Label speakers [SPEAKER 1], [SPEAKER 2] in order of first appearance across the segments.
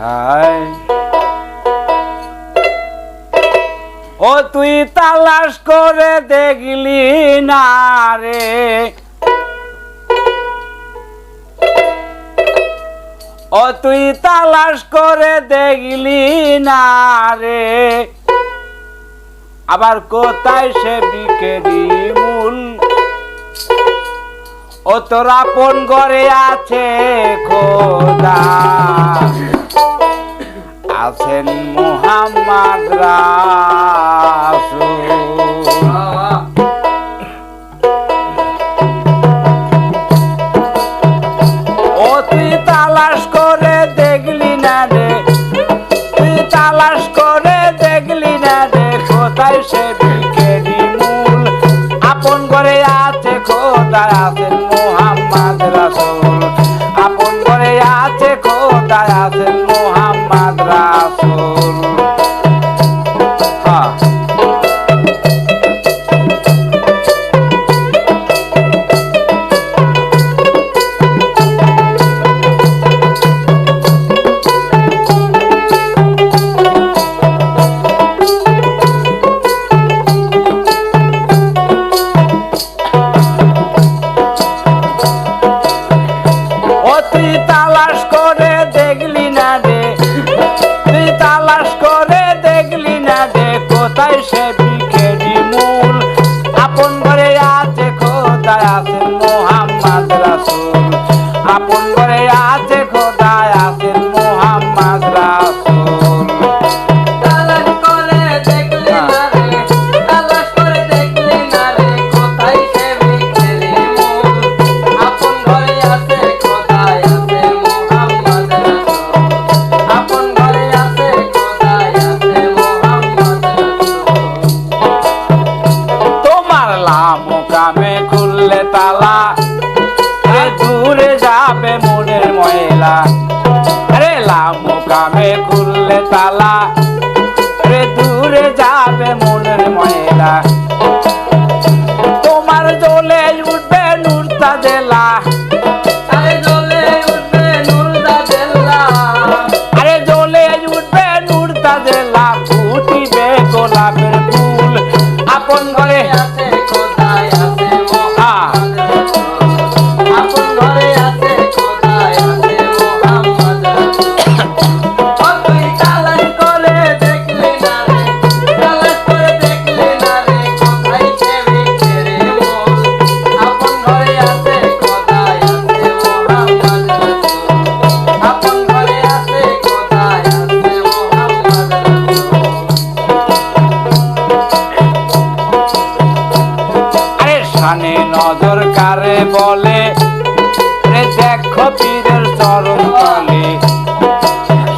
[SPEAKER 1] High ও তুই তালাশ করে দেখলি না রে। ও তুই তালাশ করে দেখলি না রে। আবার কোথায় সে বিকেরি তোর আপন ঘরে আছে খোদা? আছেন মুহাম্মদ ও তুই তালাশ করে দেখলি না রে মোহাম্মদ রাসুল আপন ঘরে আছে খোদা আছেন তুই তালাশ করে দেখলি তালা আরে দূরে যাবে মনের ময়লা। আরে লামু কামে খুললে তালা। আরে দূরে যাবে মনের ময়লা। তোমার জলে
[SPEAKER 2] উঠবে
[SPEAKER 1] নুরতা জেলা। নজর কারে বলে? রে দেখো পীরের চরণ তলে।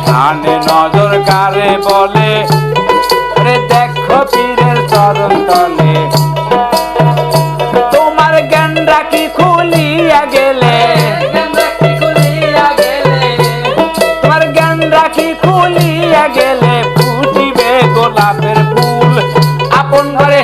[SPEAKER 1] শানে নজর কারে বলে? রে দেখো পীরের চরণ তলে। তোমার জ্ঞান রাখি খুলিয়া গেলে। তোমার জ্ঞান রাখি খুলিয়া গেলে। ফুটিবে গোলাপের ফুল। আপন ঘরে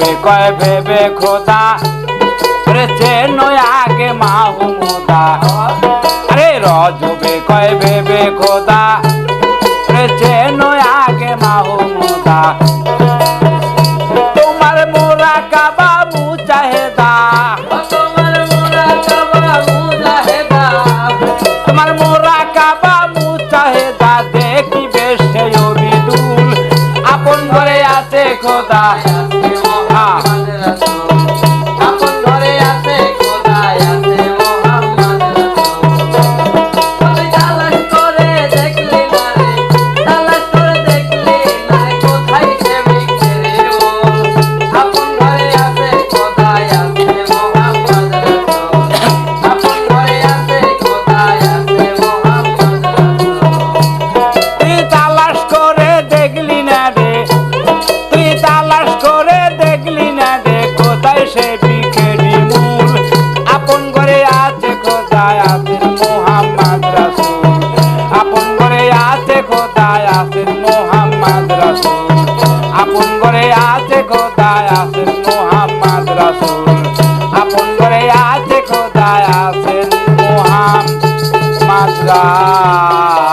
[SPEAKER 1] রজবে কয় ভেবে খোদা? রে চেন আগে মাহমুদা আরে রজবে কয় ভেবে খোদা? রে চেন আগে মাহমুদা তোমার মোরা কাবা মুজাহেদা।
[SPEAKER 2] তোমার মুরাকাবা মুজাহিদা।
[SPEAKER 1] তোমার মোরা কাবা মুজাহেদা দেখিবে সে অবিদুল আপন ঘরে আছে খোদা। Ah!